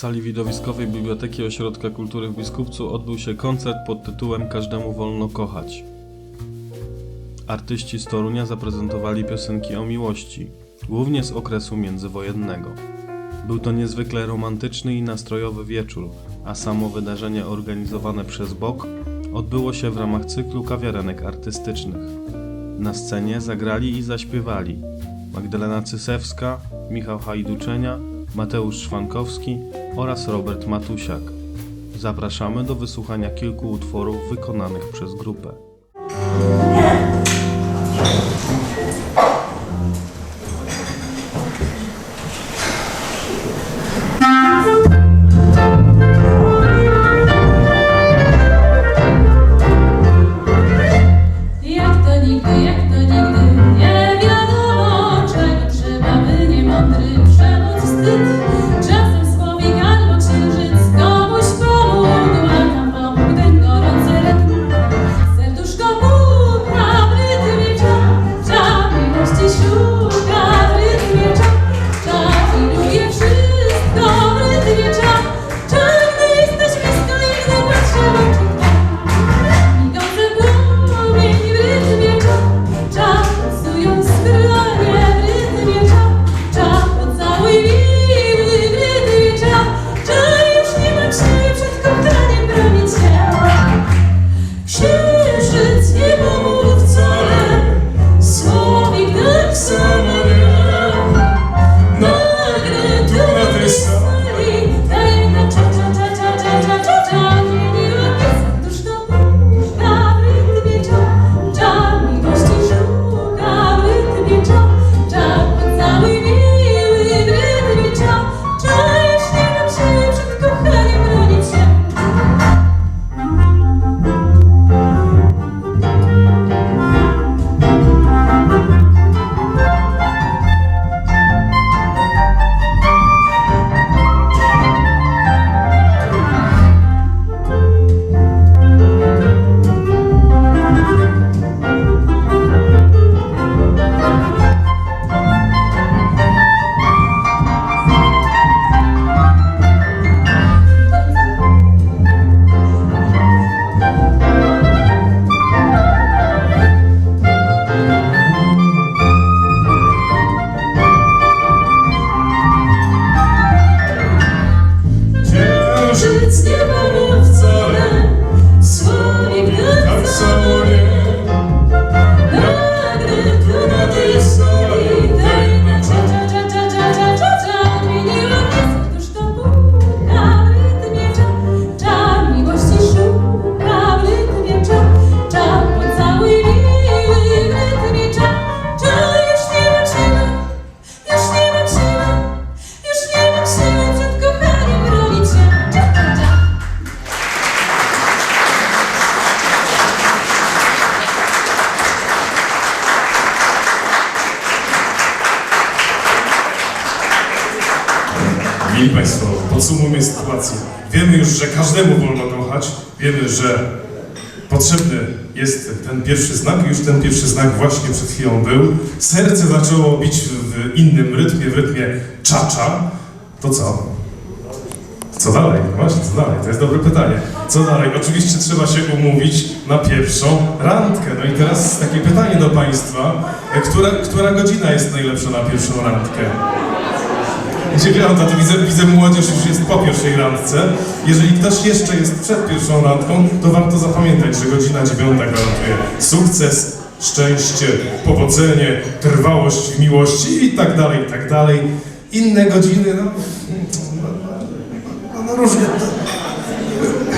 sali widowiskowej Biblioteki Ośrodka Kultury w Biskupcu odbył się koncert pod tytułem Każdemu wolno kochać. Artyści z Torunia zaprezentowali piosenki o miłości, głównie z okresu międzywojennego. Był to niezwykle romantyczny i nastrojowy wieczór, a samo wydarzenie organizowane przez BOK odbyło się w ramach cyklu kawiarenek artystycznych. Na scenie zagrali i zaśpiewali Magdalena Cysewska, Michał Hajduczenia, Mateusz Szwankowski oraz Robert Matusiak. Zapraszamy do wysłuchania kilku utworów wykonanych przez grupę. it's given. Mili Państwo, podsumujmy sytuację. Wiemy już, że każdemu wolno kochać. Wiemy, że potrzebny jest ten pierwszy znak. Już ten pierwszy znak właśnie przed chwilą był. Serce zaczęło bić w innym rytmie, w rytmie czacza. To co? Co dalej? Właśnie, co dalej? To jest dobre pytanie. Co dalej? Oczywiście trzeba się umówić na pierwszą randkę. No i teraz takie pytanie do Państwa. Która, która godzina jest najlepsza na pierwszą randkę? Dziewiąta, to widzę, widzę młodzież już jest po pierwszej randce. Jeżeli ktoś jeszcze jest przed pierwszą randką, to warto zapamiętać, że godzina dziewiąta gwarantuje sukces, szczęście, powodzenie, trwałość w miłości i tak dalej, i tak dalej. Inne godziny, no, no, no różnie,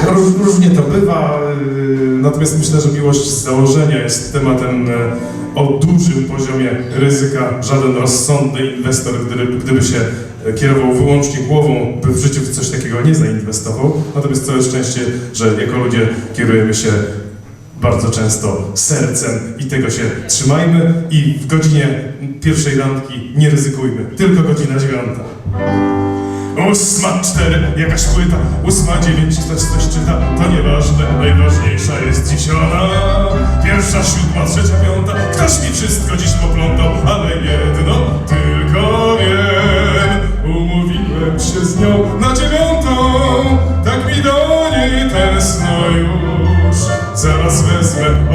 róż, różnie to bywa, yy, natomiast myślę, że miłość z założenia jest tematem e, o dużym poziomie ryzyka. Żaden rozsądny inwestor, gdyby, gdyby się kierował wyłącznie głową, by w życiu w coś takiego nie zainwestował. Natomiast całe szczęście, że jako ludzie kierujemy się bardzo często sercem i tego się trzymajmy i w godzinie pierwszej randki nie ryzykujmy. Tylko godzina dziewiąta. Ósma cztery, jakaś płyta, ósma dziewięć, ktoś coś czyta, to nieważne, najważniejsza jest dziś ona. Pierwsza, siódma, trzecia, piąta, ktoś mi wszystko dziś poplątał, ale jedno tylko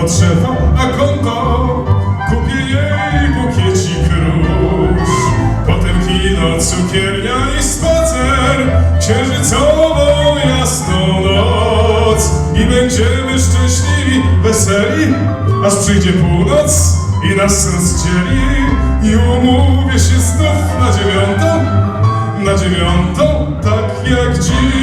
od szefa, a konto kupię jej bukiecik róż. Potem kino, cukiernia i spacer, księżycową jasną noc. I będziemy szczęśliwi, weseli, aż przyjdzie północ i nas rozdzieli. I umówię się znów na dziewiątą, na dziewiątą, tak jak dziś.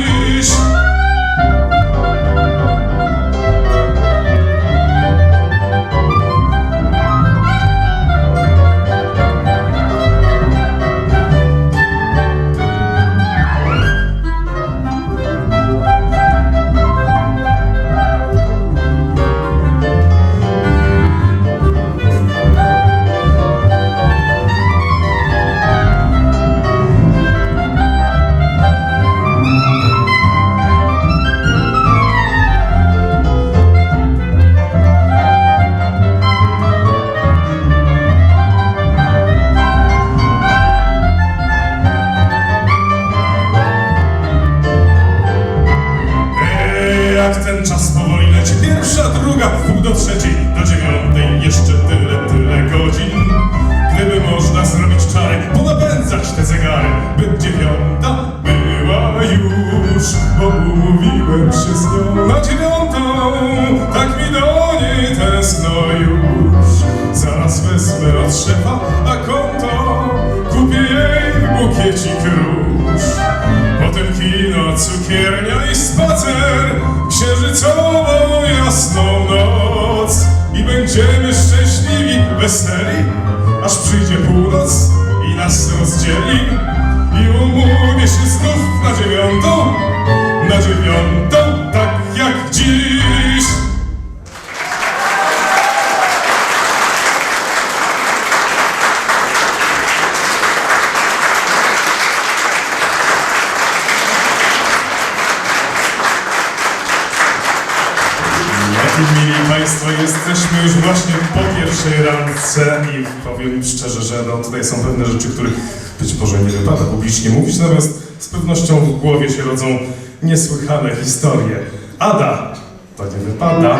Tęskno już. Zaraz wezmę od szefa na konto. Kupię jej bukiecik róż. Potem kino, cukiernia i spacer Księżycową jasną noc. I będziemy szczęśliwi, weseli Aż przyjdzie północ i nas rozdzieli. I umówię się znów na dziewiątą Na dziewiątą, tak jak dziś mili Państwo, jesteśmy już właśnie po pierwszej randce i powiem szczerze, że no, tutaj są pewne rzeczy, których być może nie wypada publicznie mówić, natomiast z pewnością w głowie się rodzą niesłychane historie. Ada, to nie wypada.